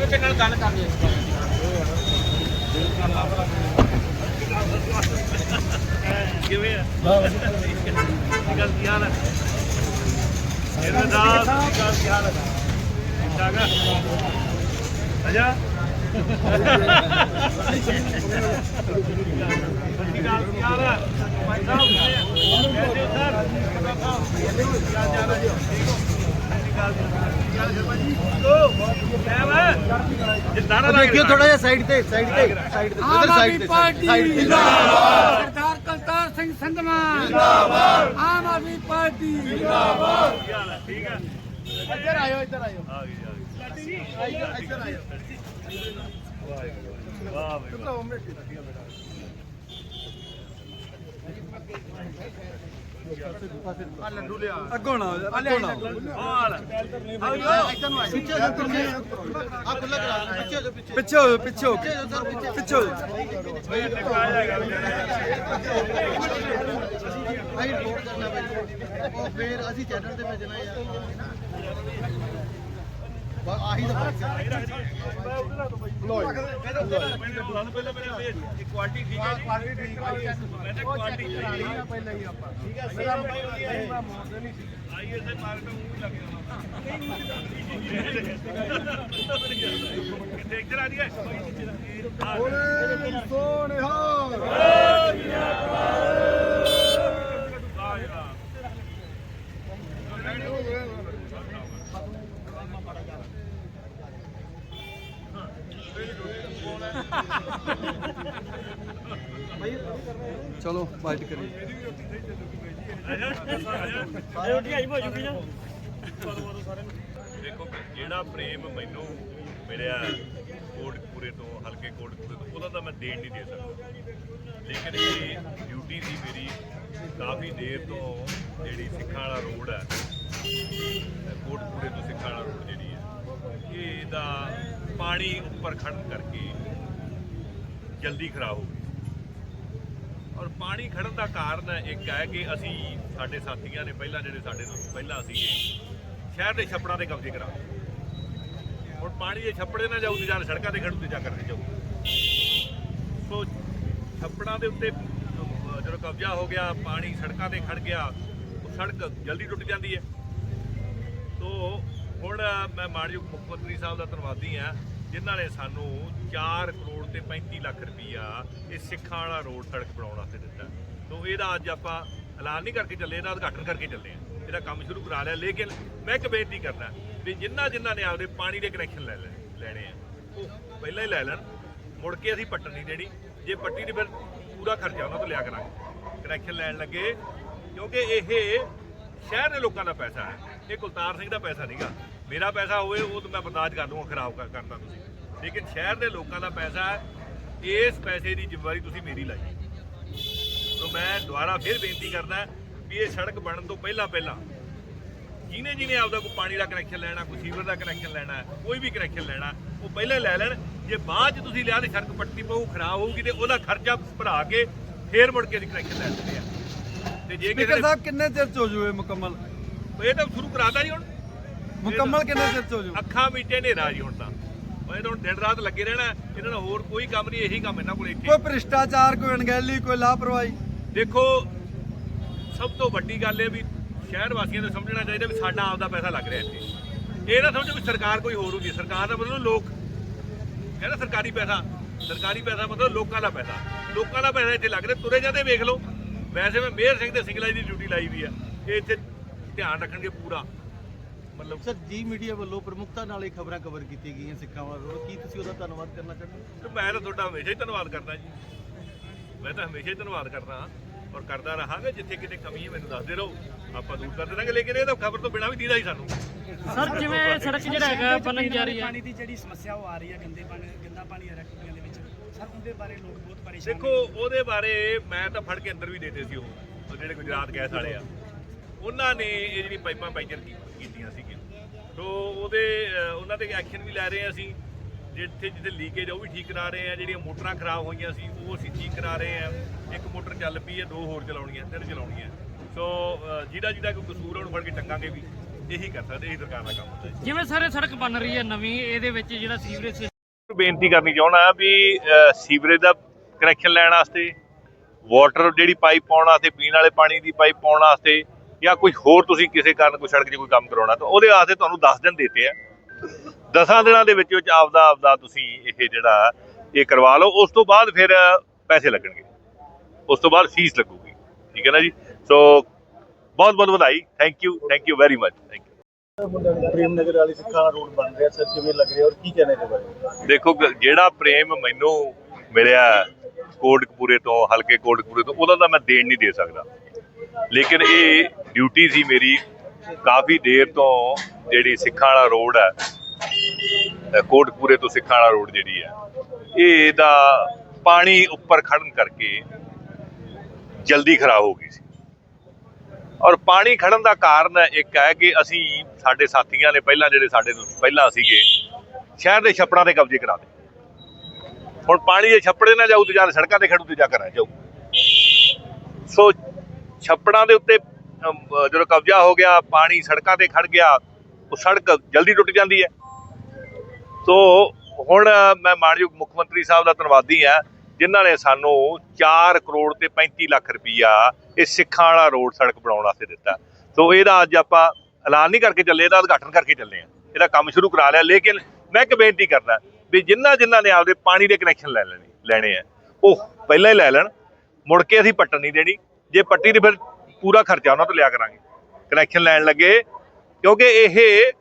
ਐਵੇਂ ਨਾਲ ਗੱਲ ਕਰਦੇ ਕਿਵੇਂ ਆ? ਗੱਲ ਕੀ ਹਾਲ ਹੈ ਇਹਦਾ ਦਾਸ ਗੱਲ ਕੀ ਹਾਲ ਹੈ ਠੀਕ ਠਾਕ ਅਜਾ ਕੀ ਗੱਲ ਕੀ ਹਾਲ ਹੈ ਭਾਈ ਸਾਹਿਬ ਕੈਸੇ ਹੋ ਸਰ ਕੀ ਹਾਲ ਚਾਲ ਹੈ ਠੀਕ ਹੋ ਕੀ ਗੱਲ ਕੀ ਹਾਲ ਸ਼ਰਮਾ ਜੀ ਉਹ ਕਿਵੇਂ ਹੈ ਜਿੱਦਾਂ ਨਾ ਦੇਖਿਓ ਥੋੜਾ ਜਿਹਾ ਸਾਈਡ ਤੇ ਸਾਈਡ ਤੇ ਸਾਈਡ ਤੇ ਉਧਰ ਸਾਈਡ ਤੇ ਸਾਈਡ ਤੇ ਸਰਦਾਰ ਕਲਤਾਰ ਸਿੰਘ ਸੰਧਮਾ ਜਿੰਦਾਬਾਦ। ਆਮ ਆਦਮੀ ਪਾਰਟੀ। ਹੈ ਠੀਕ ਹੈ ਇੱਧਰ ਆਇਓ ਇੱਧਰ ਆਇਓ। ਆ ਗਈ ਆ ਗਈ। ਇੱਧਰ ਆਇਓ ਵਾਹ ਬਈ ਵਾਹ। ਆ ਲੱਡੂ ਲਿਆ ਅੱਗੋਂ ਨਾ ਅੱਗੋਂ ਨਾ। ਹਾਲ ਇੱਧਰ ਨੂੰ ਆਇਓ ਪਿੱਛੇ ਹੋ ਪਿੱਛੇ ਆ ਖੁੱਲਾ ਕਰਾ ਪਿੱਛੇ ਹੋ ਪਿੱਛੇ ਪਿੱਛੇ ਹੋ ਪਿੱਛੇ ਹੋ ਪਿੱਛੇ ਹੋ ਭਾਈ ਰਿਪੋਰਟ ਕਰਨਾ ਭਾਈ। ਉਹ ਫੇਰ ਅਸੀਂ ਚੈਨਲ ਤੇ ਭੇਜਣਾ ਯਾਰ। ਬਸ ਆਹੀ ਤਾਂ ਫ਼ਰਕ ਹੈ ਪਹਿਲਾਂ ਮੇਰੇ ਕੁਆਲਿਟੀ ਠੀਕ ਹੈ ਕੁਆਲਿਟੀ ਠੀਕ ਹੈ ਮੈਂ ਤਾਂ ਕੁਆਲਿਟੀ ਚਾਹੀਦੀ ਪਹਿਲਾਂ ਹੀ ਆਪਾਂ ਠੀਕ ਹੈ ਸਰ ਆਈਏ ਸੇ ਮਾਰ ਕੇ ਮੂੰਹ ਲੱਗ ਜਾਣਾ ਕਿੱਥੇ ਇੱਧਰ ਆ ਰਹੀ ਹੈ ਸੋਨਿਹਾ ਵਾਹ ਜੀ। ਵਾਹ ਚਲੋ ਬਾਈਟ ਕਰੀ ਰੋਟੀ ਆਈ ਭੋਜੂਗੀ ਨਾ ਦੇਖੋ ਜਿਹੜਾ ਪ੍ਰੇਮ ਮੈਨੂੰ ਮਿਲਿਆ ਕੋਟਕਪੂਰੇ ਤੋਂ ਹਲਕੇ ਕੋਟਕਪੂਰੇ ਤੋਂ ਉਹਦਾ ਤਾਂ ਮੈਂ ਦੇਣ ਨਹੀਂ ਦੇ ਸਕਦਾ। ਲੇਕਿਨ ਇਹ ਡਿਊਟੀ ਸੀ ਮੇਰੀ ਕਾਫੀ ਦੇਰ ਤੋਂ ਜਿਹੜੀ ਸਿੱਖਾਂ ਵਾਲਾ ਰੋਡ ਹੈ ਕੋਟਕਪੂਰੇ ਤੋਂ ਸਿੱਖਾਂ ਵਾਲਾ ਰੋਡ ਜਿਹੜੀ ਹੈ ਇਹ ਇਹਦਾ ਪਾਣੀ ਉੱਪਰ ਖੜਨ ਕਰਕੇ ਜਲਦੀ ਖਰਾਬ ਹੋ ਗਈ। ਔਰ ਪਾਣੀ ਖੜਨ ਦਾ ਕਾਰਨ ਇੱਕ ਹੈ ਕਿ ਅਸੀਂ ਸਾਡੇ ਸਾਥੀਆਂ ਨੇ ਪਹਿਲਾਂ ਜਿਹੜੇ ਸਾਡੇ ਤੋਂ ਪਹਿਲਾਂ ਅਸੀਂ ਸ਼ਹਿਰ ਦੇ ਛੱਪੜਾਂ ਦੇ ਕਬਜ਼ੇ ਕਰਾ ਹੁਣ ਪਾਣੀ ਦੇ ਛੱਪੜੇ ਨਾ ਜਾਊ ਤੇ ਜਾਂ ਸੜਕਾਂ ਤੇ ਖੜੂ ਤੇ ਜਾਂ ਕਰਦੇ ਜਾਊ। ਸੋ ਛੱਪੜਾਂ ਦੇ ਉੱਤੇ, ਜਦੋਂ ਕਬਜ਼ਾ ਹੋ ਗਿਆ, ਪਾਣੀ ਸੜਕਾਂ ਤੇ ਖੜ ਗਿਆ, ਉਹ ਸੜਕ ਜਲਦੀ ਟੁੱਟ ਜਾਂਦੀ ਹੈ। ਤੋ ਹੁਣ ਮੈਂ ਮਾਨਯੋਗ ਮੁੱਖ ਮੰਤਰੀ ਸਾਹਿਬ ਦਾ ਧੰਨਵਾਦੀ ਹਾਂ। ਜਿਨ੍ਹਾਂ ਨੇ ਸਾਨੂੰ 4 ਕਰੋੜ ਤੇ 35 ਲੱਖ ਰੁਪਈਆ ਇਹ ਸਿੱਖਾਂ ਵਾਲਾ ਰੋਡ ਸੜਕ ਬਣਾਉਣ ਵਾਸਤੇ ਦਿੱਤਾ। ਤੋ ਇਹਦਾ ਅੱਜ ਆਪਾਂ ਐਲਾਨ ਨਹੀਂ ਕਰਕੇ ਚੱਲੇ, ਇਹਦਾ ਉਦਘਾਟਨ ਕਰਕੇ ਚੱਲੇ ਆ ਇਹਦਾ ਕੰਮ ਸ਼ੁਰੂ ਕਰਾ ਲਿਆ, ਲੇਕਿਨ ਮੈਂ ਇੱਕ ਬੇਨਤੀ ਕਰਦਾ ਵੀ ਜਿਨ੍ਹਾਂ ਜਿਨ੍ਹਾਂ ਨੇ ਆਪਦੇ ਪਾਣੀ ਦੇ ਕਨੈਕਸ਼ਨ ਲੈ ਲੈ ਲੈਣੇ ਆ, ਉਹ ਪਹਿਲਾਂ ਹੀ ਲੈ ਲੈਣ। ਮੁੜ ਕੇ ਅਸੀਂ ਪੱਟਣ ਨਹੀਂ ਦੇਣੀ। ਜੇ ਪੱਟੀ ਦੀ ਫਿਰ ਪੂਰਾ ਖਰਚਾ ਉਹਨਾਂ ਤੋਂ ਲਿਆ ਕਰਾਂਗੇ। ਕਨੈਕਸ਼ਨ ਲੈਣ ਲੱਗੇ, ਕਿਉਂਕਿ ਇਹ ਸ਼ਹਿਰ ਦੇ ਲੋਕਾਂ ਦਾ ਪੈਸਾ ਹੈ। ਇਹ ਕੁਲਤਾਰ ਸਿੰਘ ਦਾ ਪੈਸਾ ਨਹੀਂਗਾ ਮੇਰਾ ਪੈਸਾ ਹੋਵੇ ਉਹ ਤਾਂ ਮੈਂ ਬਰਦਾਸ਼ਤ ਕਰ ਲੂੰਗਾ ਖਰਾਬ ਕਰ- ਕਰਨਾ ਤੁਸੀਂ। ਲੇਕਿਨ ਸ਼ਹਿਰ ਦੇ ਲੋਕਾਂ ਦਾ ਪੈਸਾ ਹੈ ਇਸ ਪੈਸੇ ਦੀ ਜ਼ਿੰਮੇਵਾਰੀ ਤੁਸੀਂ ਮੇਰੀ ਲਾਈ ਸੋ ਮੈਂ ਦੁਬਾਰਾ ਫਿਰ ਬੇਨਤੀ ਕਰਦਾ ਵੀ ਇਹ ਸੜਕ ਬਣਨ ਤੋਂ ਪਹਿਲਾਂ ਪਹਿਲਾਂ ਜਿਹਨੇ ਜਿਹਨੇ ਆਪਦਾ ਕੋਈ ਪਾਣੀ ਦਾ ਕਨੈਕਸ਼ਨ ਲੈਣਾ ਕੋਈ ਸੀਵਰ ਦਾ ਕਨੈਕਸ਼ਨ ਲੈਣਾ ਕੋਈ ਵੀ ਕਨੈਕਸ਼ਨ ਲੈਣਾ ਉਹ ਪਹਿਲਾਂ ਲੈ ਲੈਣ। ਜੇ ਬਾਅਦ ਚ ਤੁਸੀਂ ਲਿਆ ਤੇ ਸੜਕ ਪੱਟੀ ਪਊ ਖਰਾਬ ਹੋਊਗੀ ਤੇ ਉਹਦਾ ਖਰਚਾ ਭਰਾ ਕੇ ਫੇਰ ਮੁੜ ਕੇ ਕਨੈਕਸ਼ਨ ਲੈ ਸਕਦੇ ਆ ਤੇ ਜੇ ਕਿਸੇ ਸਾਹਿਬ ਕਿੰਨੇ ਚਿਰ ਚ ਹੋ ਜੂਏ ਮੁਕੰਮਲ? ਇਹ ਤਾਂ ਸ਼ੁਰੂ ਕਰਾਤਾ ਜੀ ਹੁਣ। ਮੁਕੰਮਲ ਕਿੰਨੇ ਚਿਰ ਚ ਹੋ ਜੂ ਅੱਖਾਂ ਮੀਟੇ ਹਨੇਰਾ ਜੀ ਹੁਣ ਤਾਂ। ਤਾਂ ਹੁਣ ਦਿਨ ਰਾਤ ਲੱਗੇ ਰਹਿਣਾ ਇਹਨਾਂ ਨੂੰ ਹੋਰ ਕੋਈ ਕੰਮ ਨਹੀਂ ਇਹੀ ਕੰਮ ਇਹਨਾਂ ਕੋਲ ਇੱਥੇ ਕੋਈ ਭ੍ਰਿਸ਼ਟਾਚਾਰ ਕੋਈ ਅਣਗਹਿਲੀ ਕੋਈ ਲਾਪਰਵਾਹੀ? ਦੇਖੋ ਸਭ ਤੋਂ ਵੱਡੀ ਗੱਲ ਇਹ ਵੀ ਸ਼ਹਿਰ ਵਾਸੀਆਂ ਨੂੰ ਸਮਝਣਾ ਚਾਹੀਦਾ ਵੀ ਸਾਡਾ ਆਪਦਾ ਪੈਸਾ ਲੱਗ ਰਿਹਾ ਇੱਥੇ। ਇਹ ਨਾ ਸਮਝੋ ਵੀ ਸਰਕਾਰ ਕੋਈ ਹੋਰ ਹੁੰਦੀ ਸਰਕਾਰ ਦਾ ਮਤਲਬ ਲੋਕ ਕਹਿੰਦਾ ਸਰਕਾਰੀ ਪੈਸਾ ਸਰਕਾਰੀ ਪੈਸਾ ਮਤਲਬ ਲੋਕਾਂ ਦਾ ਪੈਸਾ। ਲੋਕਾਂ ਦਾ ਪੈਸਾ ਇੱਥੇ ਲੱਗ ਰਿਹਾ ਤੁਰੇ ਜਾਂਦੇ ਵੇਖ ਲਓ। ਵੈਸੇ ਮੈਂ ਮੇਅਰ ਸਿੰਘ ਤੇ ਸਿੰਗਲਾ ਦੀ ਡਿਊਟੀ ਲਾਈ ਵੀ ਆ। ਇਹ ਇੱਥੇ ਧਿਆਨ ਰੱਖਣਗੇ ਪੂਰਾ। ਮਤਲਬ ਸਰ ਜੀ ਮੀਡੀਆ ਵੱਲੋਂ ਪ੍ਰਮੁਖਤਾ ਨਾਲ ਇਹ ਖਬਰਾਂ ਕਵਰ ਕੀਤੀ ਗਈਆਂ ਸਿੱਖਾਂ ਵਾਲਾ। ਕੀ ਤੁਸੀਂ ਉਹਦਾ ਧੰਨਵਾਦ ਕਰਨਾ ਚਾਹੁੰਦੇ ਹੋ? ਮੈਂ ਤਾਂ ਤੁਹਾਡਾ ਹਮੇਸ਼ਾ ਹੀ ਧੰਨਵਾਦ ਕਰਦਾ ਜੀ। ਮੈਂ ਤਾਂ ਹਮੇਸ਼ਾ ਹੀ ਧੰਨਵਾਦ ਕਰਦਾ ਹਾਂ ਔਰ ਕਰਦਾ ਰਹਾਂਗਾ ਜਿੱਥੇ ਕਿਤੇ ਕਮੀ ਹੈ ਮੈਨੂੰ ਦੱਸਦੇ ਰਹੋ। ਆਪਾਂ ਦੂਰ ਕਰ ਦੇਵਾਂਗੇ ਲੇਕਿਨ ਇਹ ਤਾਂ ਖਬਰ ਤੋਂ ਬਿਨਾਂ ਵੀ ਦੀਦਾ ਹੀ ਸਾਨੂੰ। ਸਰ ਜਿਵੇਂ ਸੜਕ ਜਿਹੜਾ ਹੈਗਾ ਬਣਨ ਜਾ ਰਹੀ ਹੈ। ਪਾਣੀ ਦੀ ਜਿਹੜੀ ਸਮੱਸਿਆ ਉਹ ਆ ਰਹੀ ਹੈ ਗੰਦੇ ਪਾਣੀ ਗੰਦਾ ਪਾਣੀ ਆ ਰਿਹਾ ਕੁੜੀਆਂ ਦੇ ਵਿੱਚ। ਸਰ ਉਹਦੇ ਬਾਰੇ ਲੋਕ ਬਹੁਤ ਪਰੇਸ਼ਾਨ ਦੇਖੋ ਉਹਦੇ ਬਾਰੇ ਮੈਂ ਤਾਂ ਫੜ ਕੇ ਅੰਦਰ ਵੀ ਦੇਤੇ ਸੀ ਉਹ ਉਹ ਜਿਹੜੇ ਗੁਜਰਾਤ ਗੈਸ ਵਾਲੇ ਆ। ਉਹਨਾਂ ਨੇ ਇਹ ਜਿਹੜੀ ਪਾਈਪਾਂ ਪੈਂਚਰ ਕੀ- ਕੀਤੀਆਂ ਸੀਗੀਆਂ ਸੋ ਉਹਦੇ ਉਹਨਾਂ ਤੇ ਐਕਸ਼ਨ ਵੀ ਲੈ ਰਹੇ ਆ ਅਸੀਂ। ਜਿੱਥੇ ਜਿੱਥੇ ਲੀਕੇਜ ਉਹ ਵੀ ਠੀਕ ਕਰਾ ਰਹੇ ਆ ਜਿਹੜੀਆਂ ਮੋਟਰਾਂ ਖਰਾਬ ਹੋਈਆਂ ਸੀ ਉਹ ਅਸੀਂ ਠੀਕ ਕਰਾ ਰਹੇ ਆ ਇੱਕ ਮੋਟਰ ਚੱਲ ਪਈ ਹੈ ਦੋ ਹੋਰ ਚਲਾਉਣੀਆਂ ਤਿੰਨ ਚਲਾਉਣੀਆਂ। ਸੋ ਅਹ, ਜਿਹਦਾ ਜਿਹਦਾ ਕੋਈ ਕਸੂਰ ਉਹਨੂੰ ਫੜ ਕੇ ਟੰਗਾਂਗੇ ਵੀ ਇਹੀ ਕਰ ਸਕਦੇ ਇਹੀ ਸਰਕਾਰ ਦਾ ਕੰਮ ਹੁੰਦਾ ਜਿਵੇਂ ਸਾਰੇ ਸੜਕ ਬਣ ਰਹੀ ਹੈ ਨਵੀਂ ਇਹਦੇ ਵਿੱਚ ਜਿਹੜਾ ਸੀਵਰੇਜ ਸਿਸਟਮ ਬੇਨਤੀ ਕਰਨੀ ਚਾਹਣਾ ਵੀ ਸੀਵਰੇਜ ਦਾ ਕਨੈਕਸ਼ਨ ਲੈਣ ਵਾਸਤੇ ਵਾਟਰ ਜਿਹੜੀ ਪਾਈਪ ਪਾਉਣ ਵਾਸਤੇ ਪੀਣ ਵਾਲੇ ਪਾਣੀ ਦੀ ਪਾਈਪ ਪਾਉਣ ਵਾਸਤੇ ਜਾਂ ਕੋਈ ਹੋਰ ਤੁਸੀਂ ਕਿਸੇ ਕਾਰਨ ਕੋਈ ਸੜਕ 'ਚ ਕੋਈ ਕੰਮ ਕਰਾਉਣਾ ਤਾਂ ਉਹਦੇ ਵਾਸਤੇ ਤੁਹਾਨੂੰ 10 ਦਿਨ ਦਿੱਤੇ ਆ। 10 ਦਿਨਾਂ ਦੇ ਵਿੱਚ ਵਿੱਚ ਆਪਦਾ ਆਪਦਾ ਤੁਸੀਂ ਇਹ ਜਿਹੜਾ ਇਹ ਕਰਵਾ ਲਓ ਉਸ ਤੋਂ ਬਾਅਦ ਫਿਰ ਪੈਸੇ ਲੱਗਣਗੇ। ਉਸ ਤੋਂ ਬਾਅਦ ਫੀਸ ਲੱਗੂਗੀ। ਠੀਕ ਹੈ ਨਾ ਜੀ? ਸੋ ਬਹੁਤ ਬਹੁਤ ਵਧਾਈ। Thank you thank you very much thank you Prem Nagar ਵਾਲੀ ਸਿੱਖਾਂ ਰੋਡ ਬਣ ਰਿਹਾ ਸਰ ਕਿਵੇਂ ਲੱਗ ਰਿਹਾ ਔਰ ਕੀ ਕਹਿਣਾ ਇਹਦੇ ਬਾਰੇ? ਦੇਖੋ ਜਿਹੜਾ ਪ੍ਰੇਮ ਮੈਨੂੰ ਮਿਲਿਆ ਕੋਟਕਪੂਰੇ ਤੋਂ ਹਲਕੇ ਕੋਟਕਪੂਰੇ ਤੋਂ ਉਹਦਾ ਤਾਂ ਮੈਂ ਦੇਣ ਨਹੀਂ ਦੇ ਸਕਦਾ। ਲੇਕਿਨ ਇਹ ਡਿਊਟੀ ਸੀ ਮੇਰੀ ਕਾਫੀ ਦੇਰ ਤੋਂ ਜਿਹੜੀ ਸਿੱਖਾਂ ਵਾਲਾ ਰੋਡ ਹੈ ਅ, ਤੋਂ ਸਿੱਖਾਂ ਵਾਲਾ ਰੋਡ ਜਿਹੜੀ ਹੈ ਇਹ ਇਹਦਾ ਪਾਣੀ ਉੱਪਰ ਖੜਨ ਕਰਕੇ ਜਲਦੀ ਖਰਾਬ ਹੋ ਗਈ ਸੀ। ਔਰ ਪਾਣੀ ਖੜਨ ਦਾ ਕਾਰਨ ਇੱਕ ਹੈ ਕਿ ਅਸੀਂ ਸਾਡੇ ਸਾਥੀਆਂ ਨੇ ਪਹਿਲਾਂ ਜਿਹੜੇ ਸਾਡੇ ਤੋਂ ਪਹਿਲਾਂ ਸੀਗੇ ਸ਼ਹਿਰ ਦੇ ਛੱਪੜਾਂ ਤੇ ਕਬਜ਼ੇ ਕਰਾ ਦਿੱਤੇ। ਹੁਣ ਪਾਣੀ ਜੇ ਛੱਪੜੇ ਨਾ ਜਾਊ ਤੇ ਜਾਂ ਸੜਕਾਂ ਤੇ ਖੜੂ ਤੇ ਜਾ ਕਰਾਂ ਜਾਊ। ਸੋ ਛੱਪੜਾਂ ਦੇ ਉੱਤੇ ਜਦੋਂ ਕਬਜ਼ਾ ਹੋ ਗਿਆ, ਪਾਣੀ ਸੜਕਾਂ ਤੇ ਖੜ ਗਿਆ, ਉਹ ਸੜਕ ਜਲਦੀ ਟੁੱਟ ਜਾਂਦੀ ਹੈ। ਸੋ ਹੁਣ ਮੈਂ ਮਾਨਯੋਗ ਮੁੱਖ ਮੰਤਰੀ ਸਾਹਿਬ ਦਾ ਧੰਨਵਾਦੀ ਹਾਂ, ਜਿਨ੍ਹਾਂ ਨੇ ਸਾਨੂੰ 4 ਕਰੋੜ ਤੇ 35 ਲੱਖ ਰੁਪਈਆ ਇਹ ਸਿੱਖਾਂ ਵਾਲਾ ਰੋਡ ਸੜਕ ਬਣਾਉਣ ਵਾਸਤੇ ਦਿੱਤਾ। ਸੋ ਇਹਦਾ ਅੱਜ ਆਪਾਂ ਐਲਾਨ ਨਹੀਂ ਕਰਕੇ ਚੱਲੇ, ਇਹਦਾ ਉਦਘਾਟਨ ਕਰਕੇ ਚੱਲੇ ਆ ਇਹਦਾ ਕੰਮ ਸ਼ੁਰੂ ਕਰਾ ਲਿਆ, ਲੇਕਿਨ ਮੈਂ ਇੱਕ ਬੇਨਤੀ ਕਰਦਾ ਵੀ ਜਿਨ੍ਹਾਂ ਜਿਨ੍ਹਾਂ ਨੇ ਆਪਦੇ ਪਾਣੀ ਦੇ ਕਨੈਕਸ਼ਨ ਲੈ ਲੈਣੇ ਲੈਣੇ ਆ, ਉਹ ਪਹਿਲਾਂ ਹੀ ਲੈ ਲੈਣ। ਮੁੜ ਕੇ ਅਸੀਂ ਪੱਟਣ ਨਹੀਂ ਦੇਣੀ। ਜੇ ਪੱਟੀ ਤੇ ਫਿਰ ਪੂਰਾ ਖਰਚਾ ਉਹਨਾਂ ਤੋਂ ਲਿਆ ਕਰਾਂਗੇ। ਕਨੈਕਸ਼ਨ ਲੈਣ ਲੱਗੇ, ਕਿਉਂਕਿ ਇਹ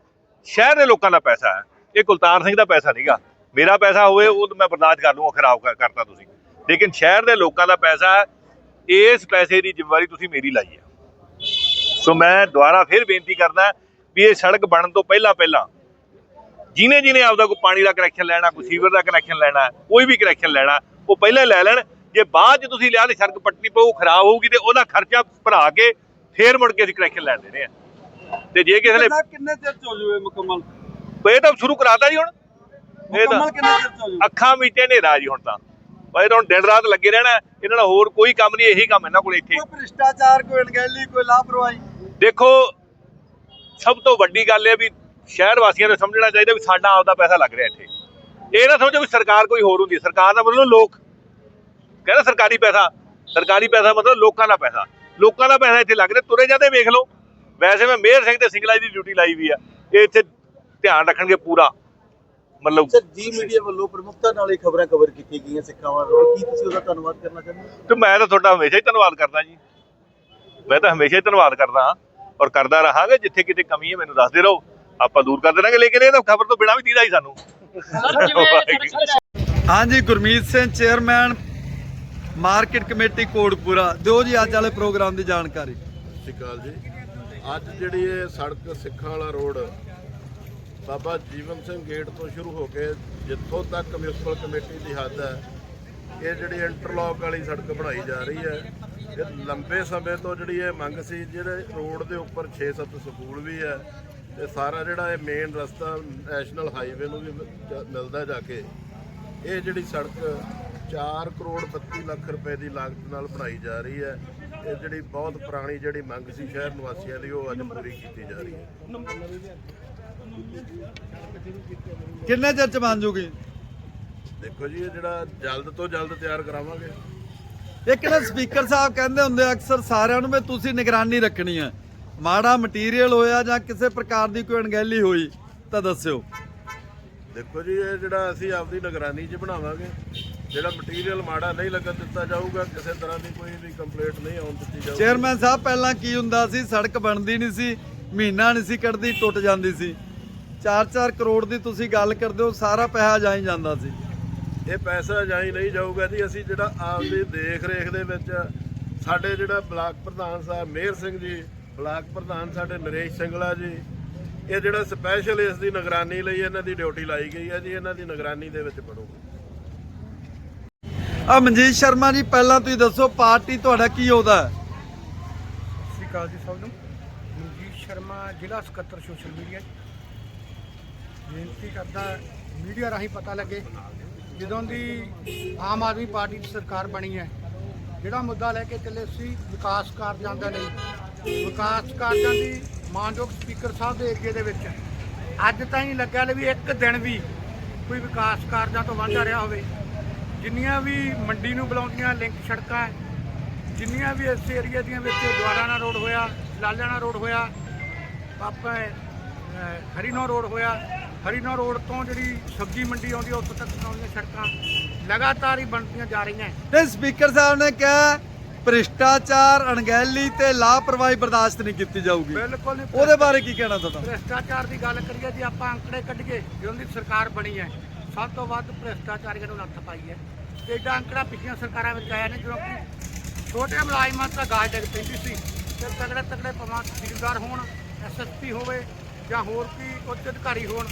ਸ਼ਹਿਰ ਦੇ ਲੋਕਾਂ ਦਾ ਪੈਸਾ ਹੈ। ਇਹ ਕੁਲਤਾਰ ਸਿੰਘ ਦਾ ਪੈਸਾ ਨਹੀਂਗਾ ਮੇਰਾ ਪੈਸਾ ਹੋਵੇ, ਉਹ ਮੈਂ ਬਰਦਾਸ਼ਤ ਕਰ ਲੂੰਗਾ ਖਰਾਬ ਕਰ- ਕਰਤਾ ਤੁਸੀਂ। ਲੇਕਿਨ ਸ਼ਹਿਰ ਦੇ ਲੋਕਾਂ ਦਾ ਪੈਸਾ ਇਸ ਪੈਸੇ ਦੀ ਜ਼ਿੰਮੇਵਾਰੀ ਤੁਸੀਂ ਮੇਰੀ ਲਾਈ ਹੈ ਸੋ ਮੈਂ ਦੁਬਾਰਾ ਫਿਰ ਬੇਨਤੀ ਕਰਦਾ ਵੀ ਇਹ ਸੜਕ ਬਣਨ ਤੋਂ ਪਹਿਲਾਂ ਪਹਿਲਾਂ ਜਿਨੇ ਜਿਨੇ ਆਪਦਾ ਕੋਈ ਪਾਣੀ ਦਾ ਕਨੈਕਸ਼ਨ ਲੈਣਾ, ਕੋਈ ਸੀਵਰ ਦਾ ਕਨੈਕਸ਼ਨ ਲੈਣਾ, ਕੋਈ ਵੀ ਕਨੈਕਸ਼ਨ ਲੈਣਾ, ਉਹ ਪਹਿਲਾਂ ਲੈ ਲੈਣ। ਜੇ ਬਾਅਦ ਚ ਤੁਸੀਂ ਲਿਆ ਤੇ ਸੜਕ ਪੱਟਣੀ ਪਊ ਖਰਾਬ ਹੋਊਗੀ ਤੇ ਉਹਦਾ ਖਰਚਾ ਭਰਾ ਕੇ ਫੇਰ ਮੁੜ ਕੇ ਅਸੀਂ ਕਨੈਕਸ਼ਨ ਲੈਣ ਦੇਣੇ ਆ ਤੇ ਜੇ ਕਿਸੇ ਨੇ ਕਿੰਨੇ ਚਿਰ ਚ ਹੋ ਜਾਵੇ ਮੁਕੰਮਲ? ਇਹ ਤਾਂ ਸ਼ੁਰੂ ਕਰਾਤਾ ਜੀ ਹੁਣ। ਇਹ ਤਾਂ ਅੱਖਾਂ ਮੀਟੇ ਹਨੇਰਾ ਜੀ ਹੁਣ ਤਾਂ। ਭਾਈ ਤਾਂ ਹੁਣ ਦਿਨ ਰਾਤ ਲੱਗੇ ਰਹਿਣਾ। ਇਹਨਾਂ ਦਾ ਹੋਰ ਕੋਈ ਕੰਮ ਨਹੀਂ ਇਹੀ ਕੰਮ ਇਹਨਾਂ ਕੋਲ ਇੱਥੇ। ਕੋਈ ਭ੍ਰਿਸ਼ਟਾਚਾਰ ਕੋਈ ਅਣਗਹਿਲੀ ਕੋਈ ਲਾਪਰਵਾਹੀ? ਦੇਖੋ ਸਭ ਤੋਂ ਵੱਡੀ ਗੱਲ ਇਹ ਵੀ ਸ਼ਹਿਰ ਵਾਸੀਆਂ ਨੂੰ ਸਮਝਣਾ ਚਾਹੀਦਾ ਵੀ ਸਾਡਾ ਆਪਦਾ ਪੈਸਾ ਲੱਗ ਰਿਹਾ ਇੱਥੇ। ਇਹ ਨਾ ਸਮਝੋ ਵੀ ਸਰਕਾਰ ਕੋਈ ਹੋਰ ਹੁੰਦੀ। ਸਰਕਾਰ ਦਾ ਮਤਲਬ ਲੋਕ ਕਹਿੰਦਾ ਸਰਕਾਰੀ ਪੈਸਾ। ਸਰਕਾਰੀ ਪੈਸਾ ਮਤਲਬ ਲੋਕਾਂ ਦਾ ਪੈਸਾ। ਲੋਕਾਂ ਦਾ ਪੈਸਾ ਇੱਥੇ ਲੱਗ ਰਿਹਾ। ਤੁਰੇ ਜਾਂਦੇ ਵੇਖ ਲਓ। ਵੈਸੇ ਮੈਂ ਮੇਅਰ ਸਿੰਘ ਤੇ ਸਿੰਗਲਾ ਦੀ ਡਿਊਟੀ ਲਾਈ ਵੀ ਆ। ਇਹ ਇੱਥੇ ਧਿਆਨ ਰੱਖਣਗੇ ਪੂਰਾ। ਮਤਲਬ ਸਰ ਜੀ ਮੀਡੀਆ ਵੱਲੋਂ ਪ੍ਰਮੁਖਤਾ ਨਾਲ ਇਹ ਖਬਰਾਂ ਕਵਰ ਕੀਤੀ ਗਈਆਂ ਸਿੱਖਾਂ ਵੱਲੋਂ। ਕੀ ਤੁਸੀਂ ਉਹਦਾ ਧੰਨਵਾਦ ਕਰਨਾ ਚਾਹੁੰਦੇ ਹੋ? ਤੇ ਮੈਂ ਤਾਂ ਤੁਹਾਡਾ ਹਮੇਸ਼ਾ ਹੀ ਧੰਨਵਾਦ ਕਰਦਾ ਜੀ। ਮੈਂ ਤਾਂ ਹਮੇਸ਼ਾ ਹੀ ਧੰਨਵਾਦ ਕਰਦਾ ਹਾਂ ਔਰ ਕਰਦਾ ਰਹਾਂਗਾ। ਜਿੱਥੇ ਕਿਤੇ ਕਮੀ ਹੈ ਮੈਨੂੰ ਦੱਸਦੇ ਰਹੋ। ਆਪਾਂ ਦੂਰ ਕਰ ਦੇਵਾਂਗੇ ਲੇਕਿਨ ਇਹ ਤਾਂ ਖਬਰ ਤੋਂ ਬਿਨਾਂ ਵੀ ਦੀਦਾ ਹੀ ਸਾਨੂੰ। ਹਾਂਜੀ Gurmeet Singh chairman market committee Kotkapura. ਦਿਓ ਜੀ ਅੱਜ ਵਾਲੇ ਪ੍ਰੋਗਰਾਮ ਦੀ ਜਾਣਕਾਰੀ। ਸਤਿ ਸ਼੍ਰੀ ਅਕਾਲ ਜੀ। ਅੱਜ ਜਿਹੜੀ ਇਹ ਸੜਕ ਸਿੱਖਾਂ ਵਾਲਾ ਰੋਡ ਬਾਬਾ ਜੀਵਨ ਸਿੰਘ ਗੇਟ ਤੋਂ ਸ਼ੁਰੂ ਹੋ ਕੇ ਜਿੱਥੋਂ ਤੱਕ ਮਿਊਨਿਸਪਲ ਕਮੇਟੀ ਦੀ ਹੱਦ ਹੈ, ਇਹ ਜਿਹੜੀ ਇੰਟਰਲੌਕ ਵਾਲੀ ਸੜਕ ਬਣਾਈ ਜਾ ਰਹੀ ਹੈ, ਇਹ ਲੰਬੇ ਸਮੇਂ ਤੋਂ ਜਿਹੜੀ ਇਹ ਮੰਗ ਸੀ, ਜਿਹੜੇ ਰੋਡ ਦੇ ਉੱਪਰ 6-7 ਸਕੂਲ ਵੀ ਹੈ, ਤੇ ਸਾਰਾ ਜਿਹੜਾ ਇਹ ਮੇਨ ਰਸਤਾ ਨੈਸ਼ਨਲ ਹਾਈਵੇ ਨੂੰ ਵੀ ਮਿਲਦਾ ਜਾ ਕੇ, ਇਹ ਜਿਹੜੀ ਸੜਕ 4 ਕਰੋੜ 32 ਲੱਖ ਰੁਪਏ ਦੀ ਲਾਗਤ ਨਾਲ ਬਣਾਈ ਜਾ ਰਹੀ ਹੈ। ਇਹ ਜਿਹੜੀ ਬਹੁਤ ਪੁਰਾਣੀ ਜਿਹੜੀ ਮੰਗ ਸੀ ਸ਼ਹਿਰ ਨਿਵਾਸੀਆਂ ਦੀ ਉਹ ਅੱਜ ਪੂਰੀ ਕੀਤੀ ਜਾ ਰਹੀ ਹੈ। ਕਿੰਨੇ ਚਿਰ ਚ ਬਣ ਜੂਗੀ? ਦੇਖੋ ਜੀ ਇਹ ਜਿਹੜਾ ਜਲਦ ਤੋਂ ਜਲਦ ਤਿਆਰ ਕਰਾਵਾਂਗੇ। ਇੱਕ ਨਾ ਸਪੀਕਰ ਸਾਹਿਬ ਕਹਿੰਦੇ ਹੁੰਦੇ ਅਕਸਰ ਸਾਰਿਆਂ ਨੂੰ ਵੀ ਤੁਸੀਂ ਨਿਗਰਾਨੀ ਰੱਖਣੀ ਹੈ। ਮਾੜਾ ਮਟੀਰੀਅਲ ਹੋਇਆ ਜਾਂ ਕਿਸੇ ਪ੍ਰਕਾਰ ਦੀ ਕੋਈ ਅਣਗਹਿਲੀ ਹੋਈ ਤਾਂ ਦੱਸਿਓ। ਦੇਖੋ ਜੀ ਇਹ ਜਿਹੜਾ ਅਸੀਂ ਆਪਦੀ ਨਿਗਰਾਨੀ 'ਚ ਬਣਾਵਾਂਗੇ। ਜਿਹੜਾ ਮਟੀਰੀਅਲ ਮਾੜਾ ਨਹੀਂ ਲੱਗਣ ਦਿੱਤਾ ਜਾਊਗਾ ਕਿਸੇ ਤਰ੍ਹਾਂ ਦੀ ਕੋਈ ਵੀ ਕੰਪਲੇਂਟ ਨਹੀਂ ਆਉਣ ਦਿੱਤੀ ਜਾਊਗੀ। ਚੇਅਰਮੈਨ ਸਾਹਿਬ ਪਹਿਲਾਂ ਕੀ ਹੁੰਦਾ ਸੀ? ਸੜਕ ਬਣਦੀ ਨਹੀਂ ਸੀ ਮਹੀਨਾ ਨਹੀਂ ਸੀ ਕੱਢਦੀ ਟੁੱਟ ਜਾਂਦੀ ਸੀ। 4-4 ਕਰੋੜ ਦੀ ਤੁਸੀਂ ਗੱਲ ਕਰਦੇ ਹੋ ਸਾਰਾ ਪੈਸਾ ਜਾਈ ਜਾਂਦਾ ਸੀ। ਇਹ ਪੈਸਾ ਜਾਈ ਨਹੀਂ ਜਾਊਗਾ ਜੀ। ਅਸੀਂ ਜਿਹੜਾ ਆਪਦੀ ਦੇਖ ਰੇਖ ਦੇ ਵਿੱਚ ਸਾਡੇ ਜਿਹੜਾ ਬਲਾਕ ਪ੍ਰਧਾਨ ਸਾਹਿਬ ਮੇਹਰ ਸਿੰਘ ਜੀ ਬਲਾਕ ਪ੍ਰਧਾਨ ਸਾਡੇ ਨਰੇਸ਼ ਸਿੰਘਲਾ ਜੀ ਇਹ ਜਿਹੜਾ ਸਪੈਸ਼ਲ ਇਸ ਦੀ ਨਿਗਰਾਨੀ ਲਈ ਇਹਨਾਂ ਦੀ ਡਿਊਟੀ ਲਾਈ ਗਈ ਹੈ ਜੀ। ਇਹਨਾਂ ਦੀ ਨਿਗਰਾਨੀ ਦੇ ਵਿੱਚ ਬਣੂਗੀ ਆ ਮਨਜੀਤ ਸ਼ਰਮਾ ਜੀ, ਪਹਿਲਾਂ ਤੁਸੀਂ ਦੱਸੋ ਪਾਰਟੀ ਤੁਹਾਡਾ ਕੀ ਉਹਦਾ? ਹੈ ਸਤਿ ਸ਼੍ਰੀ ਅਕਾਲ ਜੀ ਸਭ ਨੂੰ। ਮਨਜੀਤ ਸ਼ਰਮਾ, ਜ਼ਿਲ੍ਹਾ ਸਕੱਤਰ ਸੋਸ਼ਲ ਮੀਡੀਆ ਬੇਨਤੀ ਕਰਦਾ ਮੀਡੀਆ ਰਾਹੀਂ ਪਤਾ ਲੱਗੇ ਜਦੋਂ ਦੀ ਆਮ ਆਦਮੀ ਪਾਰਟੀ ਦੀ ਸਰਕਾਰ ਬਣੀ ਹੈ, ਜਿਹੜਾ ਮੁੱਦਾ ਲੈ ਕੇ ਚੱਲੇ ਸੀ ਵਿਕਾਸ ਕਾਰਜਾਂ ਦਾ ਲਈ। ਵਿਕਾਸ ਕਾਰਜਾਂ ਦੀ ਮਾਨਯੋਗ ਸਪੀਕਰ ਸਾਹਿਬ ਦੇ ਏਰੀਏ ਦੇ ਵਿੱਚ। ਅੱਜ ਤਾਂ ਹੀ ਲੱਗਿਆ ਲੈ ਵੀ ਇੱਕ ਦਿਨ ਵੀ ਕੋਈ ਵਿਕਾਸ ਕਾਰਜਾਂ ਤੋਂ ਵਾਂਝਾ ਰਿਹਾ ਹੋਵੇ। ਜਿੰਨੀਆਂ ਵੀ ਮੰਡੀ ਨੂੰ ਬੁਲਾਉਂਦੀਆਂ ਲਿੰਕ ਸੜਕਾਂ ਹੈ, ਜਿੰਨੀਆਂ ਵੀ ਇਸ ਏਰੀਏ ਦੀਆਂ ਵਿੱਚ ਦੁਆਰਾਣਾ ਰੋਡ ਹੋਇਆ ਲਾਲਿਆਣਾ ਰੋਡ ਹੋਇਆ ਪਾਪਾ ਅਹ, ਹਰੀਨੋ ਰੋਡ ਹੋਇਆ ਹਰੀਨੋ ਰੋਡ ਤੋਂ ਜਿਹੜੀ ਸਬਜ਼ੀ ਮੰਡੀ ਆਉਂਦੀ ਹੈ ਉੱਥੋਂ ਤੱਕ ਆਉਂਦੀਆਂ ਸੜਕਾਂ ਲਗਾਤਾਰ ਹੀ ਬਣਦੀਆਂ ਜਾ ਰਹੀਆਂ ਤੇ ਸਪੀਕਰ ਸਾਹਿਬ ਨੇ ਕਿਹਾ ਭ੍ਰਿਸ਼ਟਾਚਾਰ ਅਣਗਹਿਲੀ ਤੇ ਲਾਪਰਵਾਹੀ ਬਰਦਾਸ਼ਤ ਨਹੀਂ ਕੀਤੀ ਜਾਊਗੀ। ਬਿਲਕੁਲ ਨਹੀਂ ਉਹਦੇ ਬਾਰੇ ਕੀ ਕਹਿਣਾ ਤੁਹਾਡਾ? ਭ੍ਰਿਸ਼ਟਾਚਾਰ ਦੀ ਗੱਲ ਕਰੀਏ ਜੀ ਆਪਾਂ ਅੰਕੜੇ ਕੱਢੀਏ ਜਦੋਂ ਦੀ ਸਰਕਾਰ ਬਣੀ ਹੈ ਸਭ ਤੋਂ ਵੱਧ ਭ੍ਰਿਸ਼ਟਾਚਾਰੀਆਂ ਨੂੰ ਨੱਥ ਪਾਈ ਹੈ। ਤੇ ਏਡਾ ਅੰਕੜਾ ਪਿਛਲੀਆਂ ਸਰਕਾਰਾਂ ਵਿੱਚ ਆਇਆ ਨਹੀਂ ਜਦੋਂ ਕਿ ਛੋਟੇ ਮੁਲਾਜ਼ਮਾਂ ਤਾਂ ਗਾਜ ਡਿੱਗ ਪੈਂਦੀ ਸੀ, ਤੇ ਤਗੜੇ ਤਗੜੇ ਭਾਵੇਂ ਤਹਿਸੀਲਦਾਰ ਹੋਣ ਐਸਐਸਪੀ ਹੋਵੇ ਜਾਂ ਹੋਰ ਕੀ ਉੱਚ ਅਧਿਕਾਰੀ ਹੋਣ,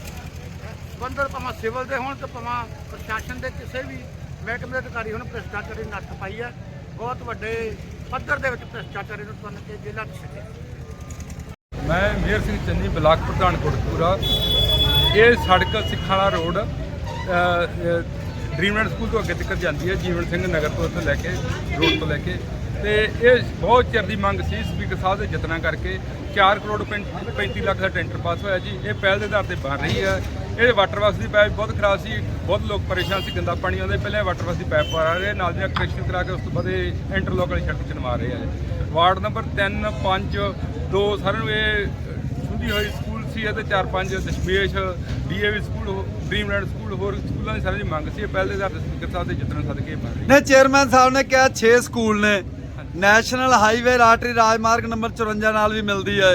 ਬੰਦਰ ਭਾਵੇਂ ਸਿਵਲ ਦੇ ਹੋਣ ਤੇ ਭਾਵੇਂ ਪ੍ਰਸ਼ਾਸਨ ਦੇ ਕਿਸੇ ਵੀ ਮਹਿਕਮੇ ਦੇ ਅਧਿਕਾਰੀ ਹੋਣ, ਭ੍ਰਿਸ਼ਟਾਚਾਰੀ ਨੱਥ ਪਾਈ ਹੈ ਬਹੁਤ ਵੱਡੇ ਪੱਧਰ ਦੇ ਵਿੱਚ ਭ੍ਰਿਸ਼ਟਾਚਾਰੀ ਨੂੰ ਤੁੰਨ ਕੇ ਜੇਲ੍ਹਾਂ 'ਚ ਛੱਡਿਆ। ਮੈਂ ਮੇਰ ਸਿੰਘ ਚੰਨੀ ਬਲਾਕ ਪ੍ਰਧਾਨ ਕੋਟਕਪੂਰਾ ਇਹ ਸੜਕ ਸਿੱਖਾਂ ਵਾਲਾ ਰੋਡ ਡ੍ਰੀਮਲੈਂਡ ਸਕੂਲ ਤੋਂ ਅੱਗੇ ਤੱਕ ਜਾਂਦੀ ਹੈ, ਜੀਵਨ ਸਿੰਘ ਨਗਰ ਤੋਂ ਇੱਥੋਂ ਲੈ ਕੇ, ਰੋਡ ਤੋਂ ਲੈ ਕੇ। ਤੇ ਇਹ ਬਹੁਤ ਚਿਰ ਦੀ ਮੰਗ ਸੀ ਸਪੀਕਰ ਸਾਹਿਬ ਦੇ ਯਤਨਾਂ ਕਰਕੇ। 4 ਕਰੋੜ 35 ਲੱਖ ਦਾ ਟੈਂਡਰ ਪਾਸ ਹੋਇਆ ਜੀ। ਇਹ ਪਹਿਲ ਦੇ ਆਧਾਰ ਤੇ ਬਣ ਰਹੀ ਹੈ। ਇਹ ਵਾਟਰ ਵਾਸ ਦੀ ਪਾਈਪ ਬਹੁਤ ਖਰਾਬ ਸੀ। ਬਹੁਤ ਲੋਕ ਪਰੇਸ਼ਾਨ ਸੀ, ਗੰਦਾ ਪਾਣੀ ਆਉਂਦਾ ਸੀ। ਪਹਿਲਾਂ ਵਾਟਰ ਵਾਸ ਦੀ ਪਾਈਪ ਪਾ ਰਹੇ, ਨਾਲ ਦੀਆਂ ਕਨੈਕਸ਼ਨ ਕਰਾ ਕੇ ਉਸ ਤੋਂ ਬਾਅਦ ਇਹ ਇੰਟਰਲੋਕ ਵਾਲੀ ਸੜਕ ਚਨਵਾ ਰਹੇ ਆ। ਵਾਰਡ ਨੰਬਰ 3 5 2 ਸਾਰਿਆਂ ਨੂੰ ਇਹ ਸੁਧੀ ਹੋਈ ਸਕੂਲ ਸੀ। ਅਤੇ 4 5 ਦਸ਼ਮੇਸ਼ ਡੀਏਵੀ ਸਕੂਲ ਹੋ- ਡ੍ਰੀਮਲੈਂਡ ਸਕੂਲ ਹੋਰ ਸਕੂਲਾਂ ਦੀ ਸਾਰਿਆਂ ਦੀ ਮੰਗ ਸੀ ਇਹ ਪਹਿਲ ਦੇ ਸਪੀਕਰ ਸਾਹਿਬ ਦੇ ਯਤਨਾਂ ਸਦਕੇ ਬਣ ਰਹੀ ਨੇ ਚੇਅਰਮੈਨ ਸਾਹਿਬ ਨੇ ਕਿਹਾ 6 ਸਕੂਲ ਨੇ। ਨੈਸ਼ਨਲ ਹਾਈਵੇ ਆਰਟਰੀ ਰਾਜਮਾਰਗ ਨੰਬਰ 54 ਨਾਲ ਵੀ ਮਿਲਦੀ ਹੈ।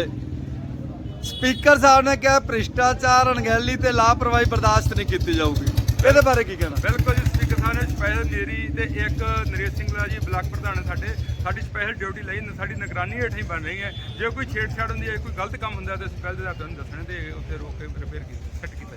ਸਪੀਕਰ ਸਾਹਿਬ ਨੇ ਕਿਹਾ ਭ੍ਰਿਸ਼ਟਾਚਾਰ ਅਣਗਹਿਲੀ ਤੇ ਲਾਪਰਵਾਹੀ ਬਰਦਾਸ਼ਤ ਨਹੀਂ ਕੀਤੀ ਜਾਊਗੀ। ਇਹਦੇ ਬਾਰੇ ਕੀ ਕਹਿਣਾ? ਬਿਲਕੁਲ ਜੀ ਸਪੀਕਰ ਸਾਹਿਬ ਨੇ ਸਪੈਸ਼ਲ ਮੇਰੀ ਤੇ ਇੱਕ ਨਰੇਸ਼ ਸਿੰਘਲਾ ਜੀ ਬਲਾਕ ਪ੍ਰਧਾਨ ਹੈ ਸਾਡੇ। ਸਾਡੀ ਸਪੈਸ਼ਲ ਡਿਊਟੀ ਲਈ ਸਾਡੀ ਨਿਗਰਾਨੀ ਹੇਠ ਹੀ ਬਣ ਰਹੀ ਹੈ। ਜੇ ਕੋਈ ਛੇੜਛਾੜ ਹੁੰਦੀ ਹੈ ਕੋਈ ਗਲਤ ਕੰਮ ਹੁੰਦਾ ਤਾਂ ਸਪੈਸ਼ਲ ਦੇ ਹੱਥਾਂ ਨੂੰ ਦੱਸਣ ਤੇ ਉੱਤੇ ਰੋਕ ਕੇ ਰਿਪੇਅਰ ਕੀਤਾ ਸੈੱਟ ਕੀਤਾ